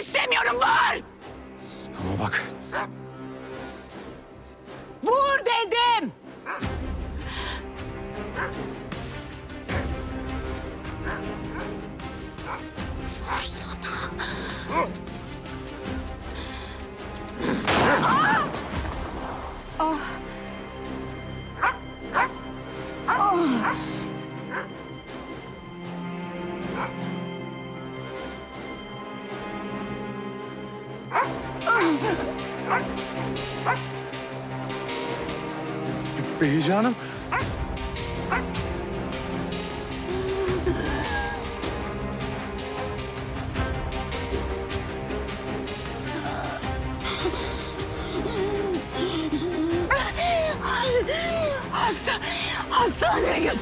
istemiyorum vur! Ama bak. Vur dedim! Beyci Hanım. Hasta, hastaneye götür.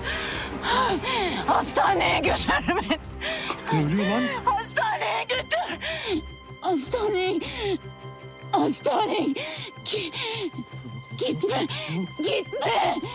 Hastaneye götür beni. Ne oluyor lan? Hastaneye götür. Hastaneye. Hastaneye. Gitme. Gitme.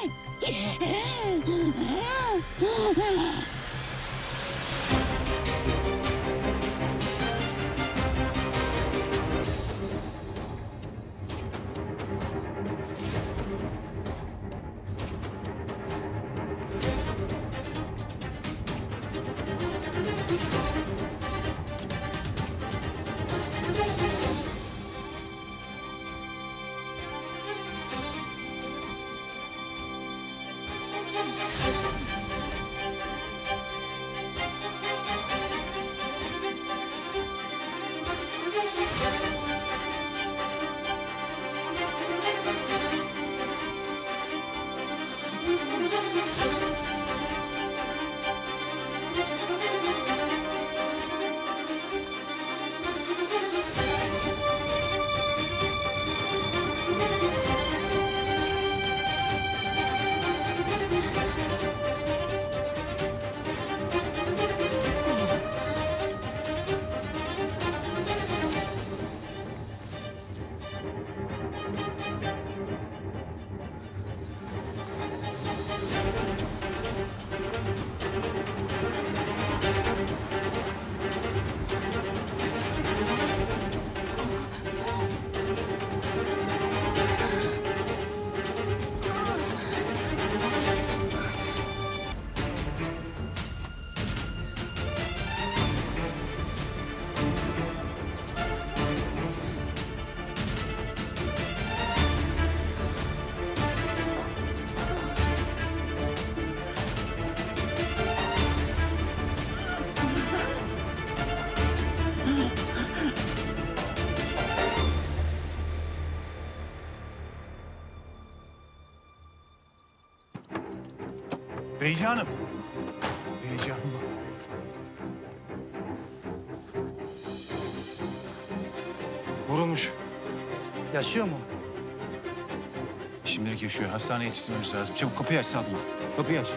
Beyci Hanım. Vurulmuş. Yaşıyor mu? Şimdilik yaşıyor. Hastaneye yetiştirmemiz lazım. Çabuk kapıyı aç Sadma. Kapıyı aç.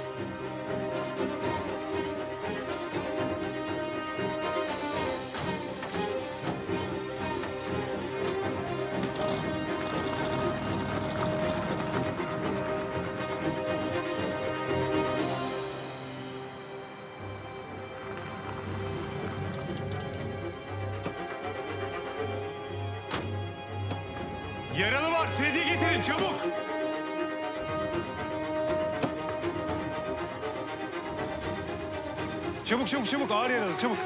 Yaralı var. Sedye getirin çabuk. Çabuk çabuk çabuk. Ağır yaralı çabuk.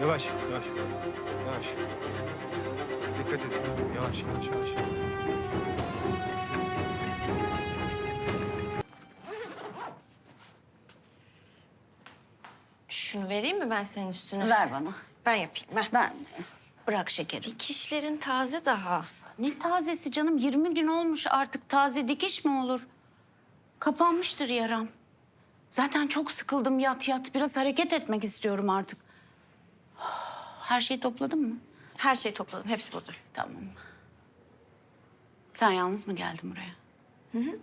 Yavaş yavaş. Yavaş. Dikkat edin. Yavaş yavaş yavaş. Şunu vereyim mi ben senin üstüne? Ver bana. Ben yapayım ver. Ben bırak şekerim. Dikişlerin taze daha. Ne tazesi canım? 20 gün olmuş artık taze dikiş mi olur? Kapanmıştır yaram. Zaten çok sıkıldım yat yat. Biraz hareket etmek istiyorum artık. Her şeyi topladın mı? Her şeyi topladım. Hepsi burada. Tamam. Sen yalnız mı geldin buraya? Hı hı.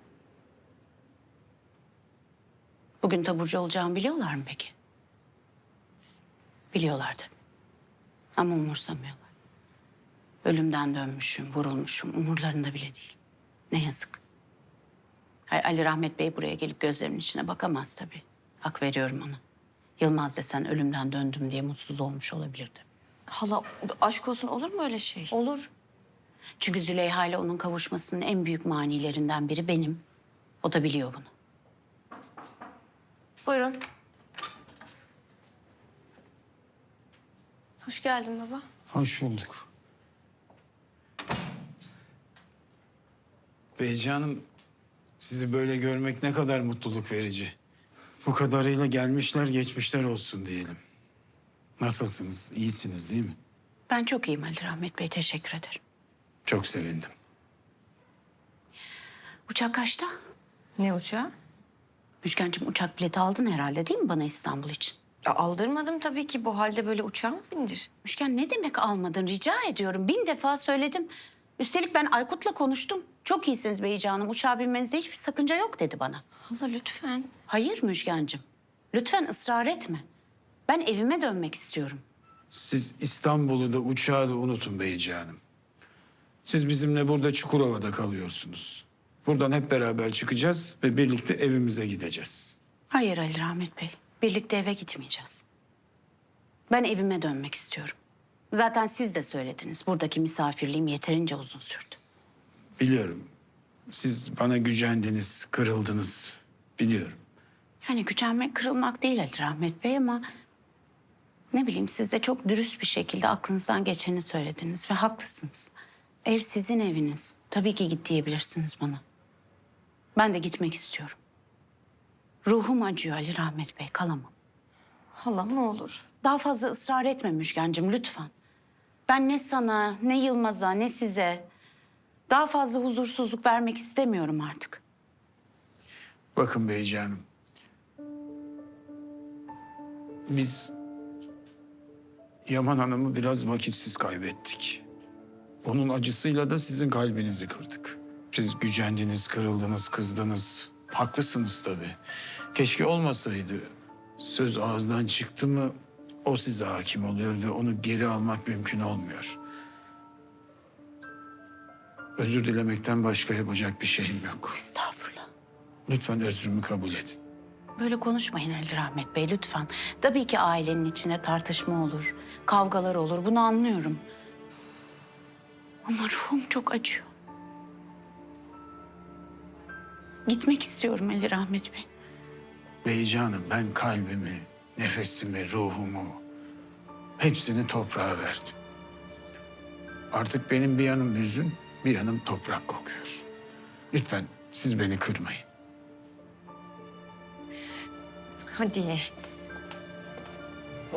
Bugün taburcu olacağımı biliyorlar mı peki? Biliyorlar tabii. Ama umursamıyorlar. Ölümden dönmüşüm, vurulmuşum. Umurlarında bile değil. Ne yazık. Hayır, Ali Rahmet Bey buraya gelip gözlerimin içine bakamaz tabii. Hak veriyorum ona. Yılmaz desen ölümden döndüm diye mutsuz olmuş olabilirdi. Hala aşk olsun olur mu öyle şey? Olur. Çünkü Züleyha ile onun kavuşmasının en büyük manilerinden biri benim. O da biliyor bunu. Buyurun. Hoş geldin baba. Hoş bulduk. Beyci Hanım, sizi böyle görmek ne kadar mutluluk verici. Bu kadarıyla gelmişler geçmişler olsun diyelim. Nasılsınız? İyisiniz değil mi? Ben çok iyiyim Ali Rahmet Bey. Teşekkür ederim. Çok sevindim. Uçak kaçta? Ne uçağı? Müşken'cim uçak bileti aldın herhalde değil mi bana İstanbul için? Ya aldırmadım tabii ki. Bu halde böyle uçağa mı bindir? Müşken ne demek almadın rica ediyorum. Bin defa söyledim. Üstelik ben Aykut'la konuştum. Çok iyisiniz Beyci Hanım. Uçağa binmenizde hiçbir sakınca yok dedi bana. Hala lütfen. Hayır Müjgan'cığım. Lütfen ısrar etme. Ben evime dönmek istiyorum. Siz İstanbul'u da uçağı da unutun Beyci Hanım. Siz bizimle burada Çukurova'da kalıyorsunuz. Buradan hep beraber çıkacağız ve birlikte evimize gideceğiz. Hayır Ali Rahmet Bey. Birlikte eve gitmeyeceğiz. Ben evime dönmek istiyorum. Zaten siz de söylediniz. Buradaki misafirliğim yeterince uzun sürdü. Biliyorum. Siz bana gücendiniz, kırıldınız. Biliyorum. Yani gücenmek, kırılmak değil Ali Rahmet Bey ama... Ne bileyim siz de çok dürüst bir şekilde aklınızdan geçeni söylediniz ve haklısınız. Ev sizin eviniz. Tabii ki git diyebilirsiniz bana. Ben de gitmek istiyorum. Ruhum acıyor Ali Rahmet Bey, kalamam. Hala ne olur. Daha fazla ısrar etme Müjgan'cığım lütfen. Ben ne sana, ne Yılmaz'a, ne size... ...daha fazla huzursuzluk vermek istemiyorum artık. Bakın Beyci Hanım. Biz Yaman Hanım'ı biraz vakitsiz kaybettik. Onun acısıyla da sizin kalbinizi kırdık. Siz gücendiniz, kırıldınız, kızdınız. Haklısınız tabii. Keşke olmasaydı. Söz ağızdan çıktı mı o size hakim oluyor ve onu geri almak mümkün olmuyor. Özür dilemekten başka yapacak bir şeyim yok. Estağfurullah. Lütfen özrümü kabul edin. Böyle konuşmayın Ali Rahmet Bey lütfen. Tabii ki ailenin içinde tartışma olur, kavgalar olur. Bunu anlıyorum. Ama ruhum çok acıyor. Gitmek istiyorum Ali Rahmet Bey. Beyci Hanım ben kalbimi, nefesimi, ruhumu hepsini toprağa verdim. Artık benim bir yanım hüzün, bir yanım toprak kokuyor. Lütfen siz beni kırmayın. Hadi.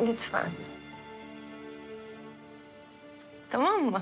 Lütfen. Tamam mı?